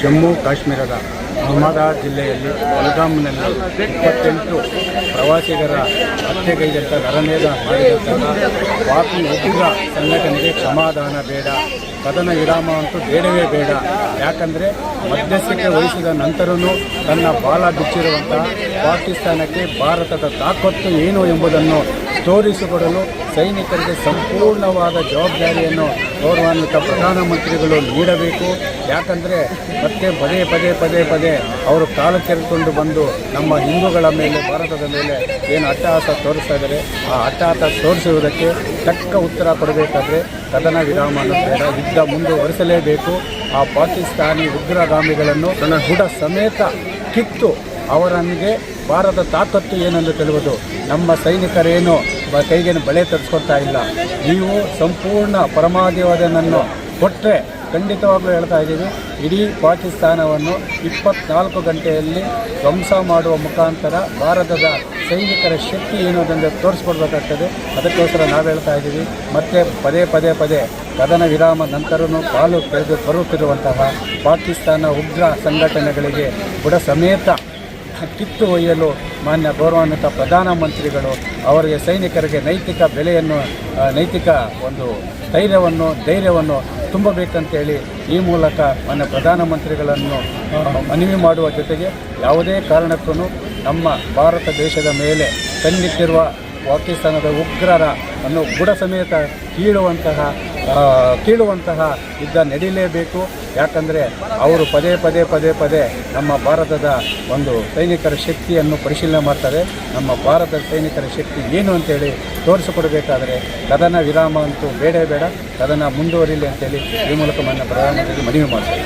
ಜಮ್ಮು ಕಾಶ್ಮೀರದ ಅಹಮದಾಬಾದ್ ಜಿಲ್ಲೆಯಲ್ಲಿ ಬಲಗಾಮ್ನಲ್ಲಿ ಇಪ್ಪತ್ತೆಂಟು ಪ್ರವಾಸಿಗರ ಹತ್ಯೆಗೈದಂಥ ನರನೇದ ಮಾಡಿದಂತಹ ಪಾಪಿ ಉಗ್ರ ಸಂಘಟನೆಗೆ ಕ್ಷಮಾದಾನ ಬೇಡ, ಕದನ ವಿರಾಮ ಅಂತೂ ಬೇಡವೇ ಬೇಡ. ಯಾಕಂದರೆ ಮಧ್ಯಸ್ಥಿಕೆ ವಹಿಸಿದ ನಂತರವೂ ತನ್ನ ಬಾಲ ಬಿಚ್ಚಿರುವಂತಹ ಪಾಕಿಸ್ತಾನಕ್ಕೆ ಭಾರತದ ತಾಕತ್ತು ಏನು ಎಂಬುದನ್ನು ತೋರಿಸಿಕೊಡಲು ಸೈನಿಕರಿಗೆ ಸಂಪೂರ್ಣವಾದ ಜವಾಬ್ದಾರಿಯನ್ನು ಗೌರವಾನ್ವಿತ ಪ್ರಧಾನಮಂತ್ರಿಗಳು ನೀಡಬೇಕು. ಯಾಕಂದರೆ ಮತ್ತೆ ಪದೇ ಪದೇ ಪದೇ ಪದೇ ಅವರು ಕಾಲು ಕೆರೆದುಕೊಂಡು ಬಂದು ನಮ್ಮ ಹಿಂದೂಗಳ ಮೇಲೆ, ಭಾರತದ ಮೇಲೆ ಏನು ಅಟ್ಟಹಾಸ ತೋರಿಸ್ತಾ ಇದ್ದಾರೆ, ಆ ಅಟ್ಟಹಾಸ ತೋರಿಸುವುದಕ್ಕೆ ತಕ್ಕ ಉತ್ತರ ಕೊಡಬೇಕಾದ್ರೆ ಕದನ ವಿರಾಮ ಬೇಡ ಯುದ್ಧ ಮುಂದುವರಿಸಲೇಬೇಕು. ಆ ಪಾಕಿಸ್ತಾನಿ ಉಗ್ರಗಾಮಿಗಳನ್ನು ತನ್ನ ಗುಡ ಸಮೇತ ಕಿತ್ತು ಅವರನಿಗೆ ಭಾರತ ತಾಕತ್ತು ಏನೆಂದು ತಿಳಿಯುವುದು ನಮ್ಮ ಸೈನಿಕರೇನು ಕೈಗೇನು ಬಳೆ ತರಿಸ್ಕೊಳ್ತಾ ಇಲ್ಲ. ನೀವು ಸಂಪೂರ್ಣ ಪರಮಾಧಿವಾದನನ್ನು ಕೊಟ್ಟರೆ ಖಂಡಿತವಾಗ್ಲೂ ಹೇಳ್ತಾ ಇದ್ದೀವಿ ಇಡೀ ಪಾಕಿಸ್ತಾನವನ್ನು ಇಪ್ಪತ್ನಾಲ್ಕು ಗಂಟೆಯಲ್ಲಿ ಧ್ವಂಸ ಮಾಡುವ ಮುಖಾಂತರ ಭಾರತದ ಸೈನಿಕರ ಶಕ್ತಿ ಏನು ಅದನ್ನು ತೋರಿಸ್ಕೊಡ್ಬೇಕಾಗ್ತದೆ? ಅದಕ್ಕೋಸ್ಕರ ನಾವು ಹೇಳ್ತಾ ಇದ್ದೀವಿ, ಮತ್ತು ಪದೇ ಪದೇ ಪದೇ ಕದನ ವಿರಾಮ ನಂತರವೂ ಪಾಲು ತೆಗೆದು ಬರುತ್ತಿರುವಂತಹ ಪಾಕಿಸ್ತಾನ ಉಗ್ರ ಸಂಘಟನೆಗಳಿಗೆ ಬುಡ ಸಮೇತ ಕಿತ್ತು ಒಯ್ಯಲು ಮಾನ್ಯ ಗೌರವಾನ್ವಿತ ಪ್ರಧಾನಮಂತ್ರಿಗಳು, ಅವರಿಗೆ ಸೈನಿಕರಿಗೆ ನೈತಿಕ ಬೆಲೆಯನ್ನು ನೈತಿಕ ಒಂದು ಧೈರ್ಯವನ್ನು ಧೈರ್ಯವನ್ನು ತುಂಬಬೇಕಂತೇಳಿ ಈ ಮೂಲಕ ಮಾನ್ಯ ಪ್ರಧಾನಮಂತ್ರಿಗಳನ್ನು ಮನವಿ ಮಾಡುವ ಜೊತೆಗೆ ಯಾವುದೇ ಕಾರಣಕ್ಕೂ ನಮ್ಮ ಭಾರತ ದೇಶದ ಮೇಲೆ ಕಣ್ಣಿಟ್ಟಿರುವ ಪಾಕಿಸ್ತಾನದ ಉಗ್ರರ ಅನ್ನು ಬುಡ ಸಮೇತ ಕೀಳುವಂತಹ ಕೀಳುವಂತಹ ಯುದ್ಧ ನಡೀಲೇಬೇಕು. ಯಾಕಂದರೆ ಅವರು ಪದೇ ಪದೇ ಪದೇ ಪದೇ ನಮ್ಮ ಭಾರತದ ಒಂದು ಸೈನಿಕರ ಶಕ್ತಿಯನ್ನು ಪರಿಶೀಲನೆ ಮಾಡ್ತಾರೆ. ನಮ್ಮ ಭಾರತದ ಸೈನಿಕರ ಶಕ್ತಿ ಏನು ಅಂತೇಳಿ ತೋರಿಸಿಕೊಡಬೇಕಾದರೆ ಕದನ ವಿರಾಮ ಅಂತೂ ಬೇಡೇ ಬೇಡ. ಕದನ ಮುಂದುವರಿಲಿ ಅಂತೇಳಿ ಈ ಮೂಲಕ ನನ್ನ ಪ್ರಧಾನಮಂತ್ರಿಗೆ ಮನವಿ ಮಾಡ್ತಾರೆ